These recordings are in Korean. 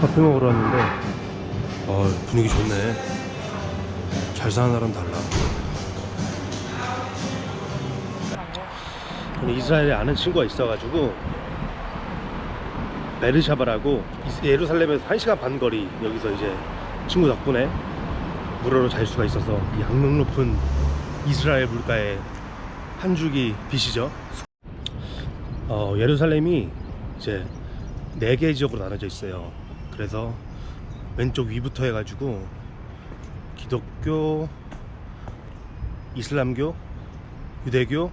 커피 먹으러 왔는데. 어, 분위기 좋네. 잘 사는 나라는 달라. 이스라엘에 아는 친구가 있어가지고 베르샤바라고 예루살렘에서 1시간 반 거리 여기서 이제 친구 덕분에 무료로 잘 수가 있어서 이 악명 높은 이스라엘 물가의 한 줄기 빛이죠. 어, 예루살렘이 이제 네개 지역으로 나눠져 있어요. 그래서 왼쪽 위부터 해가지고 기독교, 이슬람교, 유대교,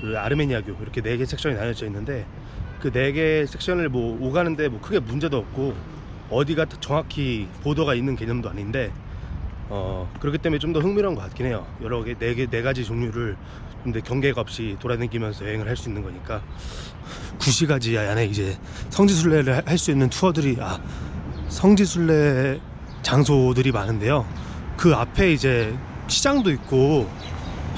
그리고 아르메니아교 이렇게 네개 섹션이 나눠져 있는데 그네개 섹션을 뭐 오가는데 뭐 크게 문제도 없고 어디가 정확히 보더가 있는 개념도 아닌데 어 그렇기 때문에 좀 더 흥미로운 것 같긴 해요. 여러 개 네 개 네 가지 종류를 근데 경계가 없이 돌아다니면서 여행을 할 수 있는 거니까 구시가지 안에 이제 성지순례를 할 수 있는 투어들이 아 성지순례 장소들이 많은데요. 그 앞에 이제 시장도 있고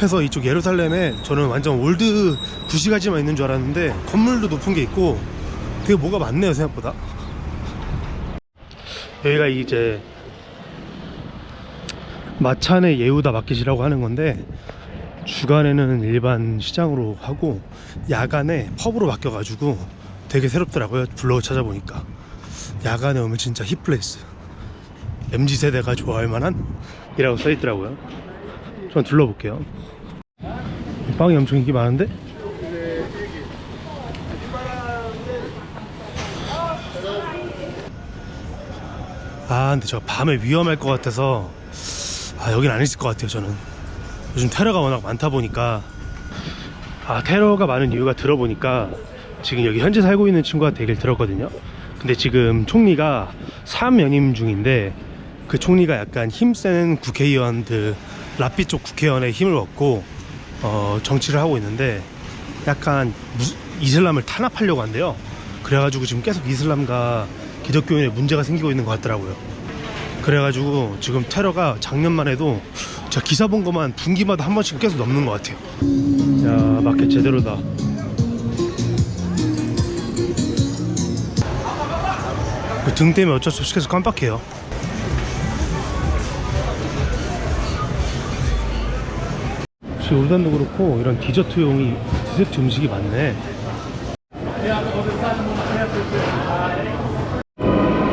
해서 이쪽 예루살렘에 저는 완전 올드 구시가지만 있는 줄 알았는데 건물도 높은 게 있고 되게 뭐가 많네요 생각보다. 여기가 이제 마찬의 예후다 마켓이라고 하는 건데 주간에는 일반 시장으로 하고 야간에 펍으로 바뀌어 가지고 되게 새롭더라고요 블로그 찾아보니까. 야간에 오면 진짜 힙플레이스. MZ 세대가 좋아할 만한? 이라고 써있더라고요. 좀 둘러볼게요. 이 빵이 엄청 인기 많은데? 아 근데 저 밤에 위험할 것 같아서 아 여긴 안 있을 것 같아요 저는 요즘 테러가 워낙 많다 보니까 아 테러가 많은 이유가 들어보니까 지금 여기 현재 살고 있는 친구가 되길 들었거든요. 근데 지금 총리가 사면임 중인데 그 총리가 약간 힘센 국회의원들 라피 쪽 국회의원의 힘을 얻고 어, 정치를 하고 있는데 약간 무- 이슬람을 탄압하려고 한대요. 그래가지고 지금 계속 이슬람과 기독교인에 문제가 생기고 있는 것 같더라고요. 그래가지고 지금 테러가 작년만 해도 제가 기사 본 것만 분기마다 한 번씩 계속 넘는 것 같아요. 야 마켓 제대로다. 그 등 때문에 어쩔 수 없이 계속 깜빡해요. 역시 울단도 그렇고 이런 디저트용이 디저트 음식이 많네.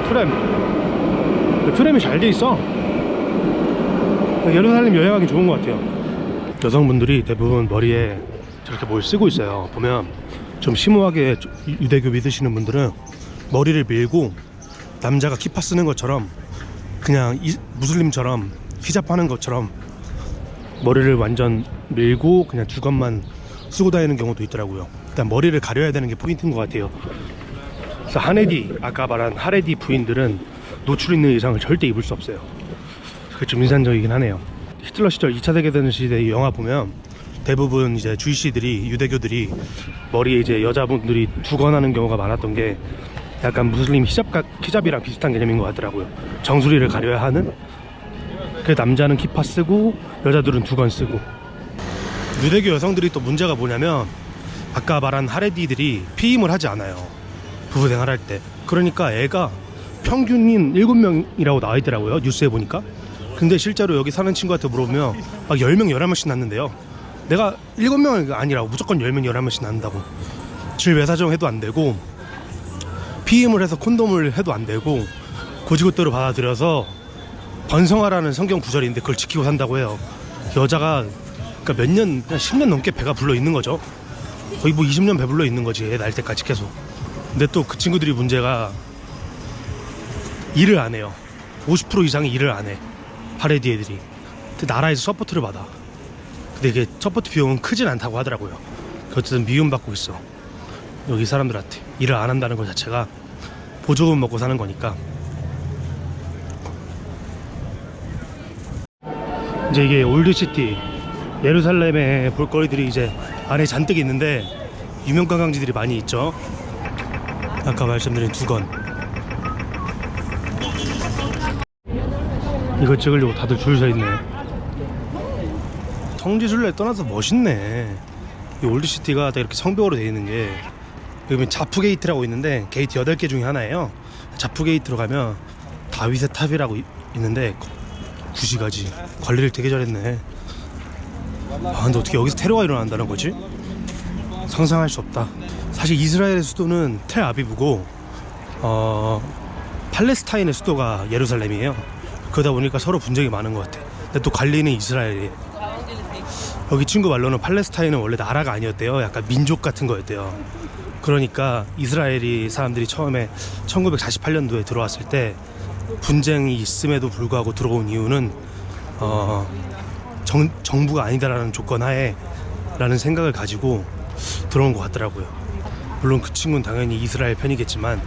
트램. 트램이 잘 돼 있어. 예루살렘 여행하기 좋은 것 같아요. 여성분들이 대부분 머리에 저렇게 뭘 쓰고 있어요. 보면 좀 심오하게 유대교 믿으시는 분들은 머리를 밀고 남자가 키파 쓰는 것처럼 그냥 이, 무슬림처럼 히잡 하는 것처럼 머리를 완전 밀고 그냥 주관만 쓰고 다니는 경우도 있더라고요. 일단 머리를 가려야 되는 게 포인트인 것 같아요. 그래서 하네디 아까 말한 하레디 부인들은 노출 있는 의상을 절대 입을 수 없어요. 그게 좀 인상적이긴 하네요. 히틀러 시절 2차 세계대전 시대 영화 보면 대부분 이제 주이시들이 유대교들이 머리에 이제 여자분들이 두건하는 경우가 많았던 게 약간 무슬림 히잡 히잡이랑 비슷한 개념인 것 같더라고요. 정수리를 가려야 하는. 그 남자는 키파 쓰고 여자들은 두건 쓰고. 유대교 여성들이 또 문제가 뭐냐면 아까 말한 하레디들이 피임을 하지 않아요. 부부 생활할 때. 그러니까 애가 평균인 7명이라고 나와 있더라고요. 뉴스에 보니까. 근데 실제로 여기 사는 친구한테 물어보면 막 10명, 11명씩 낳는데요. 내가 7명은 아니라고 무조건 10명, 11명씩 낳는다고. 질외사정 해도 안 되고 피임을 해서 콘돔을 해도 안 되고 고지고대로 받아들여서 번성하라는 성경 구절인데 그걸 지키고 산다고 해요. 여자가 그러니까 몇 년, 그냥 10년 넘게 배가 불러 있는 거죠. 거의 뭐 20년 배불러 있는 거지, 애 날 때까지 계속. 근데 또 그 친구들이 문제가 일을 안 해요. 50% 이상이 일을 안 해. 하레디 애들이. 근데 나라에서 서포트를 받아. 근데 이게 서포트 비용은 크진 않다고 하더라고요. 어쨌든 미움받고 있어. 여기 사람들한테. 일을 안 한다는 것 자체가 보조금 먹고 사는 거니까. 이제 이게 올드시티. 예루살렘의 볼거리들이 이제 안에 잔뜩 있는데 유명 관광지들이 많이 있죠. 아까 말씀드린 두건. 이거 찍으려고 다들 줄 서 있네. 성지순례 떠나서 멋있네. 이 올드시티가 다 이렇게 성벽으로 되어 있는 게 여기 자프 게이트라고 있는데 게이트 8개 중에 하나예요. 자프 게이트로 가면 다윗의 탑이라고 이- 있는데 구시가지 관리를 되게 잘했네. 아 근데 어떻게 여기서 테러가 일어난다는 거지? 상상할 수 없다. 사실 이스라엘의 수도는 텔 아비브고 어 팔레스타인의 수도가 예루살렘이에요. 그러다 보니까 서로 분쟁이 많은 것 같아. 근데 또 관리는 이스라엘이. 여기 친구 말로는 팔레스타인은 원래 나라가 아니었대요. 약간 민족 같은 거였대요. 그러니까 이스라엘이 사람들이 처음에 1948년도에 들어왔을 때 분쟁이 있음에도 불구하고 들어온 이유는 어, 정, 정부가 아니다라는 조건 하에 라는 생각을 가지고 들어온 것 같더라고요. 물론 그 친구는 당연히 이스라엘 편이겠지만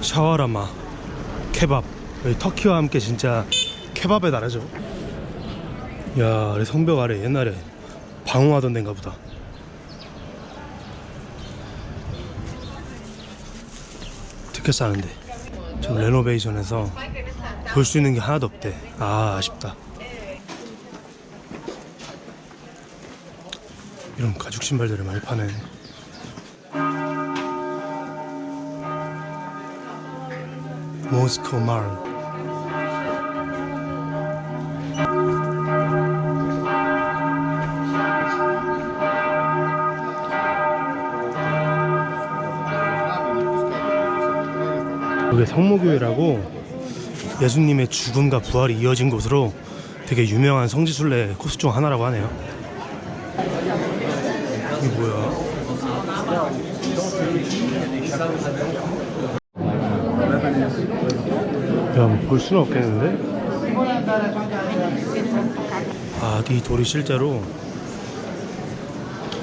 샤와라마 케밥 여기 터키와 함께 진짜 케밥의 나라죠. 야, 성벽 아래 옛날에 방어하던 데인가 보다. 특혜 싸는데 지금 레노베이션에서 볼 수 있는 게 하나도 없대. 아, 아쉽다. 이런 가죽 신발들을 많이 파네. 모스코 말. 여기 성모교회라고 예수님의 죽음과 부활이 이어진 곳으로 되게 유명한 성지순례 코스 중 하나라고 하네요. 이게 뭐야? 야, 뭐볼 수는 없겠는데? 아, 이 돌이 실제로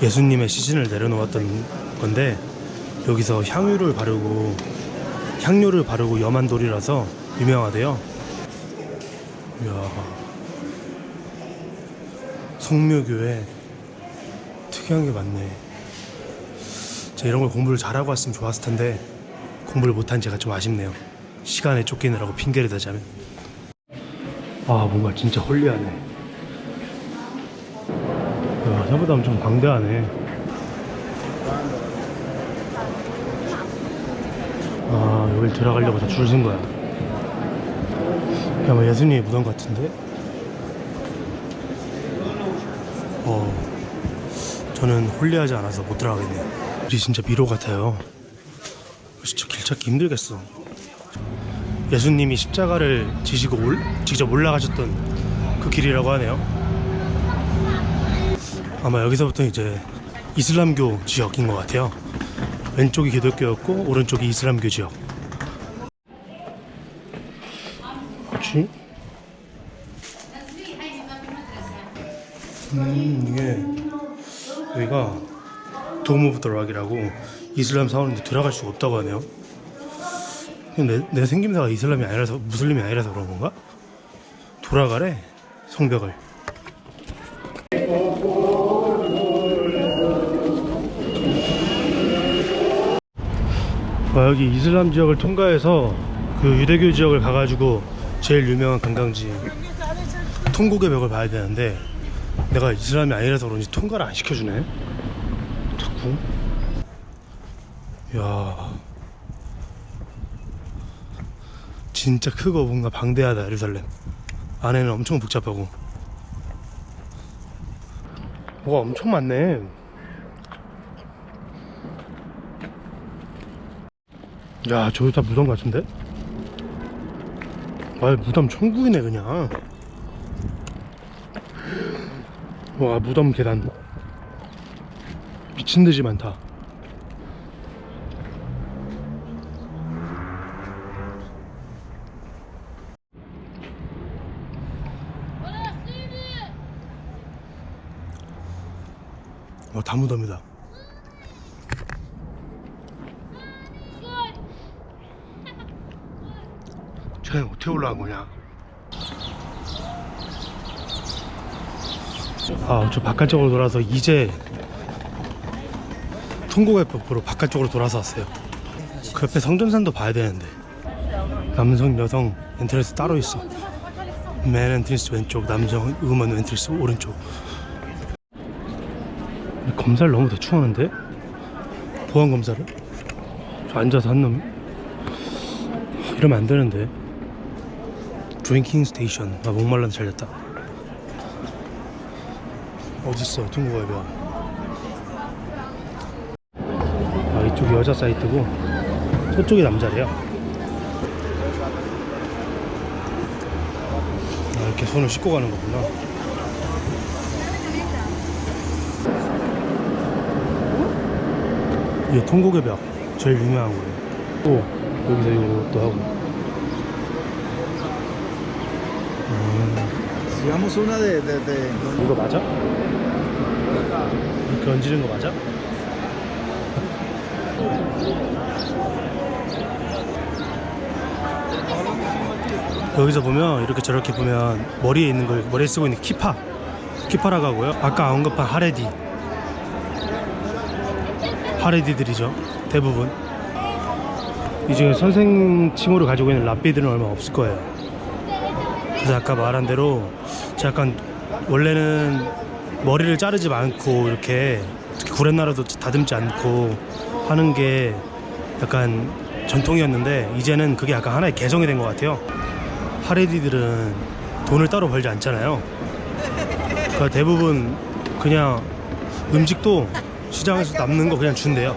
예수님의 시신을 내려놓았던 건데 여기서 향유를 바르고 향료를 바르고 염한 돌이라서 유명하대요. 이야, 성묘교회 특이한 게 많네. 제가 이런 걸 공부를 잘하고 왔으면 좋았을 텐데 공부를 못한 제가 좀 아쉽네요. 시간에 쫓기느라고 핑계를 대자면. 아, 뭔가 진짜 홀리하네. 야, 생각보다 엄청 방대하네. 아, 여길 들어가려고 다 줄 쓴 거야. 그냥 아마 예수님의 무덤 같은데? 어, 저는 홀리하지 않아서 못 들어가겠네요. 우리 진짜 미로 같아요. 진짜 길 찾기 힘들겠어. 예수님이 십자가를 지시고 올, 직접 올라가셨던 그 길이라고 하네요. 아마 여기서부터 이제 이슬람교 지역인 것 같아요. 왼쪽이 기독교였고 오른쪽이 이슬람교 지역. 그렇지? 음 이게 여기가 드락이라고 이슬람 사원인데 들어갈 수가 없다고 하네요. 내, 내 생김새가 이슬람이 아니라서 무슬림이 아니라서 그런 건가? 돌아가래 성벽을. 아, 여기 이슬람 지역을 통과해서 그 유대교 지역을 가가지고 제일 유명한 관광지 통곡의 벽을 봐야 되는데 내가 이슬람이 아니라서 그런지 통과를 안 시켜주네 자꾸 야 진짜 크고 뭔가 방대하다 예루살렘. 안에는 엄청 복잡하고. 뭐가 엄청 많네. 야 저기 다 무덤 같은데? 아 무덤 천국이네 그냥. 와 무덤 계단. 미친듯이 많다 와다 무덤이다 쟤는 어떻게 올라간 거냐 아, 저 바깥쪽으로 돌아서 이제 통곡의 법으로 바깥쪽으로 돌아서 왔어요. 그 옆에 성전산도 봐야 되는데 남성, 여성 엔트리스 따로 있어. 맨 엔트리스 왼쪽, 남성, 음원 엔트리스 오른쪽. 검사를 너무 대충 하는데? 보안 검사를? 저 앉아서 한 놈이? 이러면 안 되는데. 드링킹 스테이션. 아, 목말라서 잘렸다. 어딨어, 벽. 아, 이쪽이 여자 사이트고, 저쪽이 남자래요. 아, 이렇게 손을 씻고 가는 거구나. 이게 통곡의 벽 제일 유명한 거예요. 또 여기서 이것도 하고. 음, Digamos una de, de, de- 이거 맞아? 이렇게 얹는 거 맞아? 여기서 보면 이렇게 저렇게 보면 머리에 있는 걸 머리에 쓰고 있는 키파 키파라고 하고요 아까 언급한 하레디 하레디들이죠 대부분. 이 중에 선생 칭호를 가지고 있는 랍비들은 얼마 없을 거예요. 그래서 아까 말한 대로 제가 약간 원래는 머리를 자르지 않고 이렇게 특히 구렛나루도 다듬지 않고 하는 게 약간 전통이었는데 이제는 그게 약간 하나의 개성이 된 것 같아요. 하레디들은 돈을 따로 벌지 않잖아요. 그러니까 대부분 그냥 음식도 시장에서 남는 거 그냥 준대요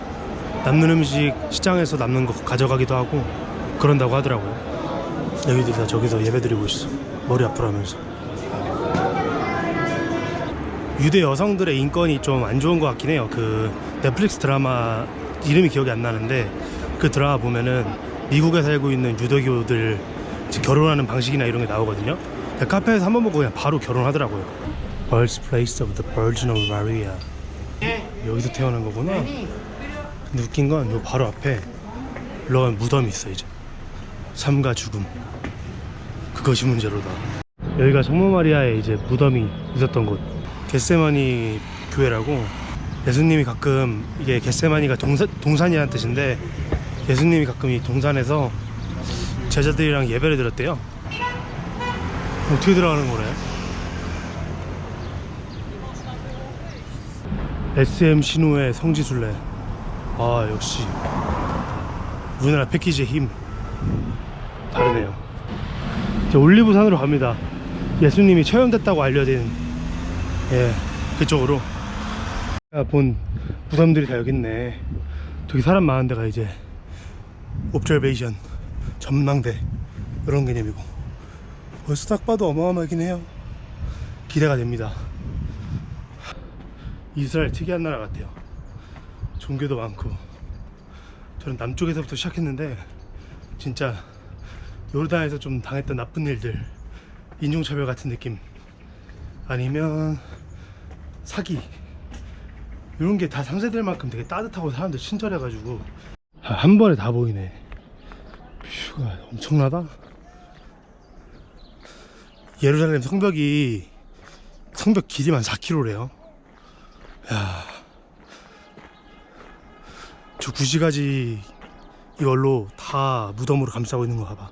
남는 음식 시장에서 남는 거 가져가기도 하고 그런다고 하더라고요 여기들 다 저기서 예배드리고 있어 머리 앞으로 하면서 유대 여성들의 인권이 좀 안 좋은 것 같긴 해요. 그 넷플릭스 드라마 이름이 기억이 안 나는데 그 드라마 보면은 미국에 살고 있는 유대교들 결혼하는 방식이나 이런 게 나오거든요. 카페에서 한 번 보고 그냥 바로 결혼하더라고요. Birthplace of the Virgin of Maria. 여기서 태어난 거구나. 근데 웃긴 건 요 바로 앞에 물론 무덤이 있어 이제. 삶과 죽음. 그것이 문제로다. 여기가 성모 마리아의 이제 무덤이 있었던 곳. 겟세마니 교회라고 예수님이 가끔 이게 겟세마니가 동산, 동산이라는 뜻인데 예수님이 가끔 이 동산에서 제자들이랑 예배를 드렸대요. 어떻게 들어가는 거래? SM 신우의 성지순례. 아 역시 우리나라 패키지의 힘 다르네요. 이제 올리브산으로 갑니다. 예수님이 처형됐다고 알려진 예 그쪽으로 제가 본 무덤들이 다 여기 있네. 되게 사람 많은 데가 이제 옵저베이션 전망대 이런 개념이고 벌써 딱 봐도 어마어마하긴 해요. 기대가 됩니다. 이스라엘 특이한 나라 같아요. 종교도 많고. 저는 남쪽에서부터 시작했는데 진짜 요르단에서 좀 당했던 나쁜 일들 인종차별 같은 느낌 아니면 사기 이런 게 다 상세될 만큼 되게 따뜻하고 사람들 친절해가지고. 아, 한 번에 다 보이네. 뷰가 엄청나다. 예루살렘 성벽이 성벽 길이만 4km래요 야, 저 구시가지 이걸로 다 무덤으로 감싸고 있는 거 봐봐.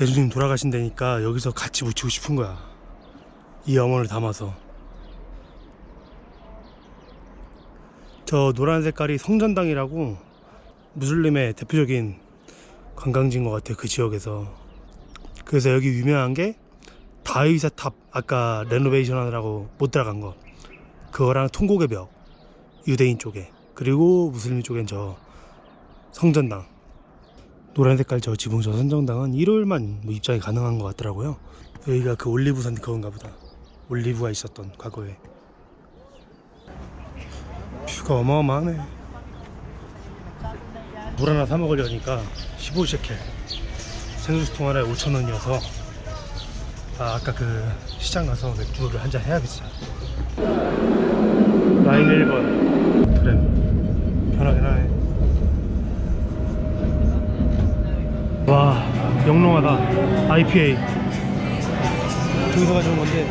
예수님 돌아가신다니까 여기서 같이 묻히고 싶은 거야. 이 영혼을 담아서. 저 노란 색깔이 성전당이라고 무슬림의 대표적인 관광지인 것 같아요. 그 지역에서. 그래서 여기 유명한 게 다윗의 탑 아까 레노베이션 하느라고 못 들어간 거. 그거랑 통곡의 벽 유대인 쪽에 그리고 무슬림 쪽엔 저 성전당. 노란 색깔 저 지붕 저 성전당은 일요일만 뭐 입장이 가능한 것 같더라고요. 여기가 그 올리브산 그건가 보다. 올리브가 있었던 과거에. 뷰가 어마어마하네. 물 하나 사 먹으려니까 15셰켈. 생수통 하나에 5천원이어서 아, 아까 그 시장 가서 맥주를 한 잔 해야 비싸 라인 1번. 트램 편하긴 하네. 와 영롱하다. IPA 저기서 가져온 건데